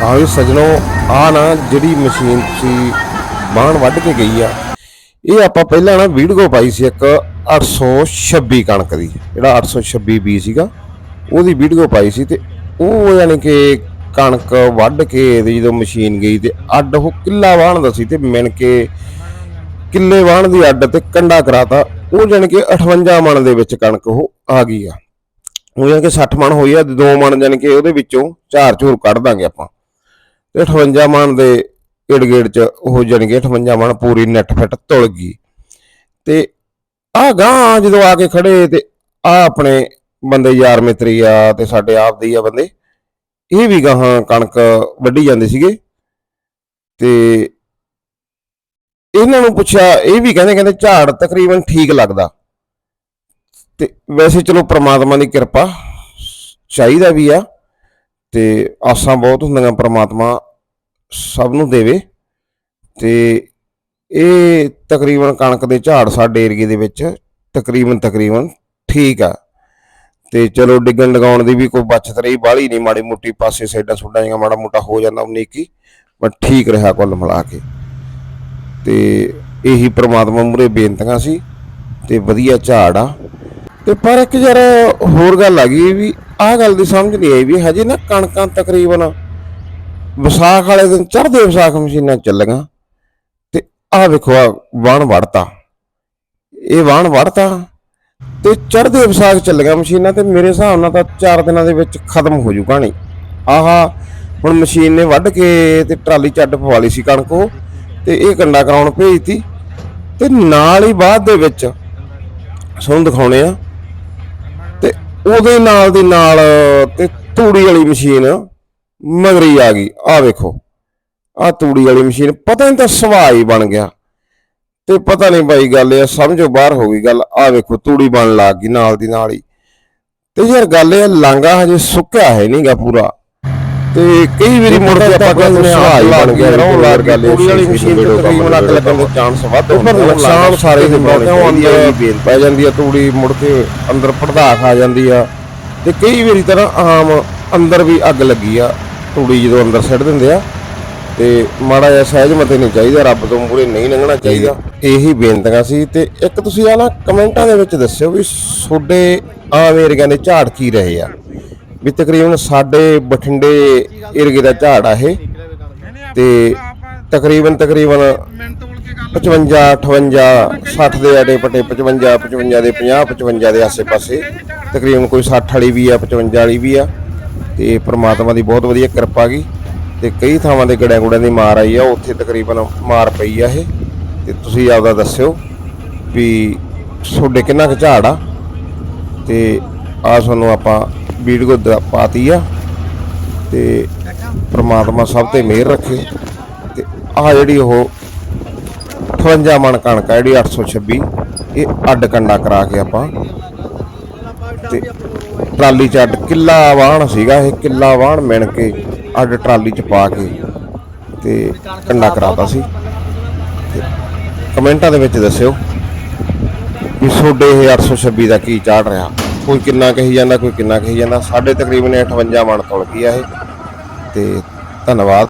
ਹਾਂ ਵੀ ਸਜਣੋ ਆ ਨਾ ਜਿਹੜੀ ਮਸ਼ੀਨ ਤੁਸੀਂ ਬਾਹਣ ਵੱਢ ਕੇ ਗਈ ਆ। ਇਹ ਆਪਾਂ ਪਹਿਲਾਂ ਨਾ ਵੀਡੀਓ ਪਾਈ ਸੀ ਇੱਕ 826 ਕਣਕ ਦੀ। ਜਿਹੜਾ 826 ਬੀ ਸੀਗਾ, ਉਹਦੀ ਵੀਡੀਓ ਪਾਈ ਸੀ ਤੇ ਉਹ ਯਾਨੀ ਕਿ ਕਣਕ ਵੱਢ ਕੇ ਜਦੋਂ ਮਸ਼ੀਨ ਗਈ ਤੇ ਅੱਡ ਉਹ ਕਿੱਲਾ ਵਾਹਣ ਦਾ ਸੀ ਤੇ ਮਿਣ ਕੇ ਕਿੱਲੇ ਵਾਹਣ ਦੀ ਅੱਡ ਤੇ ਕੰਡਾ ਕਰਾਤਾ, ਉਹ ਜਾਣੀ ਕਿ 58 ਮਣ ਦੇ ਵਿੱਚ ਕਣਕ ਉਹ ਆ ਗਈ ਆ। ਉਹ ਜਾਣੀ ਕਿ 60 ਮਣ ਹੋਈ ਆ ਦੋ ਮਣ ਜਾਣੀ ਕਿ ਉਹਦੇ ਵਿੱਚੋਂ ਚਾਰ ਝੂਰ ਕੱਢ ਦਾਂਗੇ ਆਪਾਂ। 58 ਮਣ ਦੇ ਏੜ ਗੇੜ ਚ ਉਹ ਜਾਣੀ ਕਿ 58 ਮਣ ਪੂਰੀ ਨੈਟ ਫਿੱਟ ਤੁਲ ਗਈ। ਤੇ ਆ ਗਾਂ ਜਦੋਂ ਆ ਕੇ ਖੜੇ ਤੇ ਆ ਆਪਣੇ ਬੰਦੇ ਯਾਰ ਮਿੱਤਰੀ ਆ ਤੇ ਸਾਡੇ ਆਪ ਦੇ ਆ ਬੰਦੇ, ਇਹ ਵੀ ਗਾਹਾਂ ਕਣਕ ਵੱਢੀ ਜਾਂਦੇ ਸੀਗੇ। ਤੇ ਇਹਨਾਂ ਨੂੰ ਪੁੱਛਿਆ, ਇਹ ਵੀ ਕਹਿੰਦੇ ਕਹਿੰਦੇ ਝਾੜ ਤਕਰੀਬਨ ਠੀਕ ਲੱਗਦਾ। ਤੇ ਵੈਸੇ ਚਲੋ ਪ੍ਰਮਾਤਮਾ ਦੀ ਕਿਰਪਾ ਚਾਹੀਦਾ ਵੀ ਆ। ਤੇ ਆਸਾਂ ਬਹੁਤ ਹੁੰਦੀਆਂ ਪ੍ਰਮਾਤਮਾ ਸਭ ਨੂੰ ਦੇਵੇ ਤੇ ਇਹ ਤਕਰੀਬਨ ਕਣਕ ਦੇ ਝਾੜ ਸਾਡੇ ਏਰੀਏ ਦੇ ਵਿੱਚ ਤਕਰੀਬਨ ਤਕਰੀਬਨ ਠੀਕ ਆ। ਤੇ ਚਲੋ ਡਿੱਗਣ ਲਗਾਉਣ ਦੀ ਵੀ ਕੋਈ ਬਚਤ ਰਹੀ ਬਾਹਲੀ ਨਹੀਂ, ਮਾੜੀ ਮੋਟੀ ਪਾਸੇ ਸਾਈਡਾਂ ਸੁੱਡਾਂ ਜਿਹਾ ਮਾੜਾ ਮੋਟਾ ਹੋ ਜਾਂਦਾ ਉਨੀ ਕੀ ਪਰ ਠੀਕ ਰਿਹਾ ਕੁੱਲ ਮਿਲਾ ਕੇ। ਤੇ ਇਹੀ ਪ੍ਰਮਾਤਮਾ ਮੂਰੇ ਬੇਨਤੀਆਂ ਸੀ ਤੇ ਵਧੀਆ ਝਾੜ ਆ। ਤੇ ਪਰ ਇੱਕ ਯਾਰ ਹੋਰ ਗੱਲ ਆ ਗਈ ਵੀ ਆਹ ਗੱਲ ਦੀ ਸਮਝ ਨਹੀਂ ਆਈ ਵੀ ਹਜੇ ਨਾ ਕਣਕਾਂ ਤਕਰੀਬਨ ਵਿਸਾਖ ਵਾਲੇ ਦਿਨ ਚੜ੍ਹਦੇ ਵਿਸਾਖ ਮਸ਼ੀਨਾਂ ਚੱਲੀਆਂ ਤੇ ਆਹ ਵੇਖੋ ਆ ਵਾਣ ਵੜਤਾ। ਇਹ ਵਾਣ ਵੜਤਾ ਤੇ ਚੜ੍ਹਦੇ ਵਿਸਾਖ ਚੱਲੀਆਂ ਮਸ਼ੀਨਾਂ ਤੇ ਮੇਰੇ ਹਿਸਾਬ ਨਾਲ ਤਾਂ 4 ਦਿਨਾਂ ਦੇ ਵਿੱਚ ਖਤਮ ਹੋ ਜੂ ਕਹਾਣੀ ਆਹਾ, ਹੁਣ ਮਸ਼ੀਨ ਨੇ ਵੱਢ ਕੇ ਤੇ ਟਰਾਲੀ ਚੱਡ ਪਵਾ ਲਈ ਸੀ ਕਣਕ ਉਹ ਤੇ ਇਹ ਕੰਡਾ ਕਰਾਉਣ ਭੇਜਤੀ ਤੇ ਨਾਲ ਹੀ ਬਾਅਦ ਦੇ ਵਿੱਚ ਤੁਹਾਨੂੰ ਦਿਖਾਉਣੇ ਆ ਉਹਦੇ ਨਾਲ ਦੀ ਨਾਲ ਤੇ ਤੂੜੀ ਵਾਲੀ ਮਸ਼ੀਨ ਮਗਰੀ ਆ ਗਈ। ਆ ਵੇਖੋ ਆ ਤੂੜੀ ਵਾਲੀ ਮਸ਼ੀਨ ਪਤਾ ਨਹੀਂ ਤਾਂ ਸਵਾਈ ਬਣ ਗਿਆ। ਤੇ ਪਤਾ ਨਹੀਂ ਬਾਈ ਗੱਲ ਇਹ ਸਮਝੋ ਬਾਹਰ ਹੋ ਗਈ ਗੱਲ। ਆ ਵੇਖੋ ਤੂੜੀ ਬਣ ਲੱਗ ਗਈ ਨਾਲ ਦੀ ਨਾਲ ਹੀ। ਤੇ ਯਾਰ ਗੱਲ ਇਹ ਆ, ਲਾਂਗਾ ਹਜੇ ਸੁੱਕਿਆ ਹੈ ਨਹੀਂਗਾ ਪੂਰਾ। ਤੇ ਕਈ ਵਾਰੀ ਮੁੜ ਕੇ ਆਪਾਂ ਕਹਿੰਦੇ ਨੇ ਸਵਾਈ ਬਣ ਗਿਆ ਰੌਣ ਲੱਗ ਗੱਲ ਤੂੜੀ ਵਾਲੀ ਮਸ਼ੀਨ ਤੇ ਤਕਰੀਬਨ ਅੱਗ ਲੱਗਣ ਦੇ ਚਾਂਸ ਵੱਧ ਹੁੰਦੇ ਪਰ ਨੁਕਸਾਨ ਸਾਰੇ ਦੇ ਕਿਉਂ ਅੰਦਰ ਪੈ ਜਾਂਦੀ ਆ ਤੂੜੀ ਮੁੜ ਕੇ ਅੰਦਰ ਪੜਦਾਖ ਆ ਜਾਂਦੀ ਆ। ਤੇ ਕਈ ਵਾਰੀ ਤਰ੍ਹਾਂ ਆਮ ਅੰਦਰ ਵੀ ਅੱਗ ਲੱਗੀ ਆ ਤੂੜੀ ਜਦੋਂ ਅੰਦਰ ਸਿੱਟ ਦਿੰਦੇ ਆ ਤੇ ਮਾੜਾ ਜਿਹਾ ਸਹਿਜ ਮਤੇ ਨਹੀਂ ਚਾਹੀਦਾ ਰੱਬ ਤੋਂ ਮੂਰੇ ਨਹੀਂ ਲੰਘਣਾ ਚਾਹੀਦਾ। ਇਹੀ ਬੇਨਤੀਆਂ ਸੀ ਤੇ ਇੱਕ ਤੁਸੀਂ ਆ ਨਾ ਕਮੈਂਟਾਂ ਦੇ ਵਿੱਚ ਦੱਸਿਓ ਵੀ ਤੁਹਾਡੇ ਆਮ ਏਰੀਆ ਦੇ ਝਾੜ ਕੀ ਰਹੇ ਆ। ਵੀ ਤਕਰੀਬਨ ਸਾਡੇ ਬਠਿੰਡੇ ਏਰੀਏ ਦਾ ਝਾੜ ਆ ਇਹ। ਤੇ ਤਕਰੀਬਨ ਤਕਰੀਬਨ 55 58 60 ਦੇ ਆੜੇ ਪਟੇ 55 55 ਦੇ 50 55 ਦੇ ਆਸੇ-ਪਾਸੇ ਤਕਰੀਬਨ ਕੋਈ 60 ਵਾਲੀ ਵੀ ਆ 55 ਵਾਲੀ ਵੀ ਆ। ਤੇ ਪ੍ਰਮਾਤਮਾ ਦੀ ਬਹੁਤ ਵਧੀਆ ਕਿਰਪਾ ਗਈ ਤੇ ਕਈ ਥਾਵਾਂ ਦੇ ਗੜਿਆਂ ਗੁੜਿਆਂ ਦੀ ਮਾਰ ਆਈ ਆ, ਉੱਥੇ ਤਕਰੀਬਨ ਮਾਰ ਪਈ ਆ ਇਹ। ਤੇ ਤੁਸੀਂ ਆਪਦਾ ਦੱਸਿਓ ਵੀ ਤੁਹਾਡੇ ਕਿੰਨਾ ਕੁ ਝਾੜ ਆ। ਤੇ ਆ ਤੁਹਾਨੂੰ ਆਪਾਂ ਵੀਡੀਓ ਦ- ਪਾਤੀ ਆ ਤੇ ਪ੍ਰਮਾਤਮਾ ਸਭ ਤੇ ਮਿਹਰ ਰੱਖੇ ਤੇ ਆ ਜਿਹੜੀ ਉਹ 58 ਮਣ ਕਣਕ ਆ ਜਿਹੜੀ 826 ਇਹ ਅੱਡ ਕੰਡਾ ਕਰਾ ਕੇ ਆਪਾਂ ਤੇ ਟਰਾਲੀ ਚ ਅੱਡ ਕਿੱਲਾ ਵਾਹਣ ਸੀਗਾ, ਇਹ ਕਿੱਲਾ ਵਾਹਣ ਮਿਣ ਕੇ ਅੱਡ ਟਰਾਲੀ ਚ ਪਾ ਕੇ ਤੇ ਕੰਡਾ ਕਰਾਤਾ ਸੀ। ਕਮੈਂਟਾਂ ਦੇ ਵਿੱਚ ਦੱਸਿਓ ਵੀ ਤੁਹਾਡੇ ਇਹ 826 ਦਾ ਕੀ ਚਾੜ ਰਿਹਾ। ਕੋਈ ਕਿੰਨਾ ਕਹੀ ਜਾਂਦਾ, ਕੋਈ ਕਿੰਨਾ ਕਹੀ ਜਾਂਦਾ। ਸਾਡੇ ਤਕਰੀਬਨ 58 ਮਣ ਤੁਲ ਗਈ ਆ ਇਹ। ਤੇ ਧੰਨਵਾਦ।